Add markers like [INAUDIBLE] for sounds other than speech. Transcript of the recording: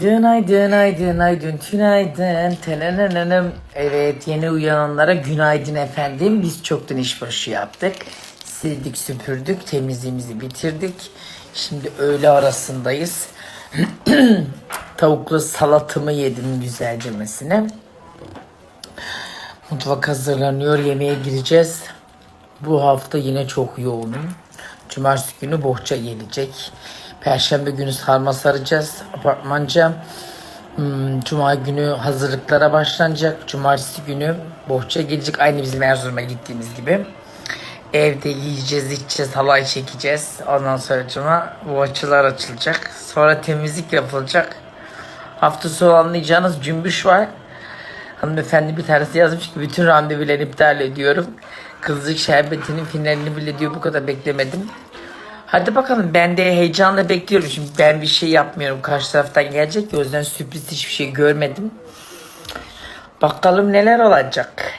Günaydın, aydın, aydın, tünaydın. Tenenenenem. Evet, yeni uyananlara günaydın efendim. Biz çoktan işbaşı yaptık. Sildik, süpürdük, temizliğimizi bitirdik. Şimdi öğle arasındayız. [CLEARS THROAT] Tavuklu salatımı yedim güzelcemesine. Mutfak hazırlanıyor, yemeğe gireceğiz. Bu hafta yine çok yoğunum. Cumartesi günü bohça gelecek. Perşembe günü sarma saracağız apartmanca. Hmm, Cuma günü hazırlıklara başlanacak. Cumartesi günü bohça gelecek. Aynı bizim Erzurum'a gittiğimiz gibi. Evde yiyeceğiz, içeceğiz, halay çekeceğiz. Ondan sonra cuma bohçalar açılacak. Sonra temizlik yapılacak. Hafta sonu anlayacağınız cümbüş var. Hanımefendi bir tanesi yazmış ki bütün randevuları iptal ediyorum. Kızlık şerbetinin finalini bile diyor bu kadar beklemedim. Hadi bakalım ben de heyecanla bekliyorum. Şimdi ben bir şey yapmıyorum. Karşı taraftan gelecek o yüzden sürpriz hiçbir şey görmedim. Bakalım neler olacak.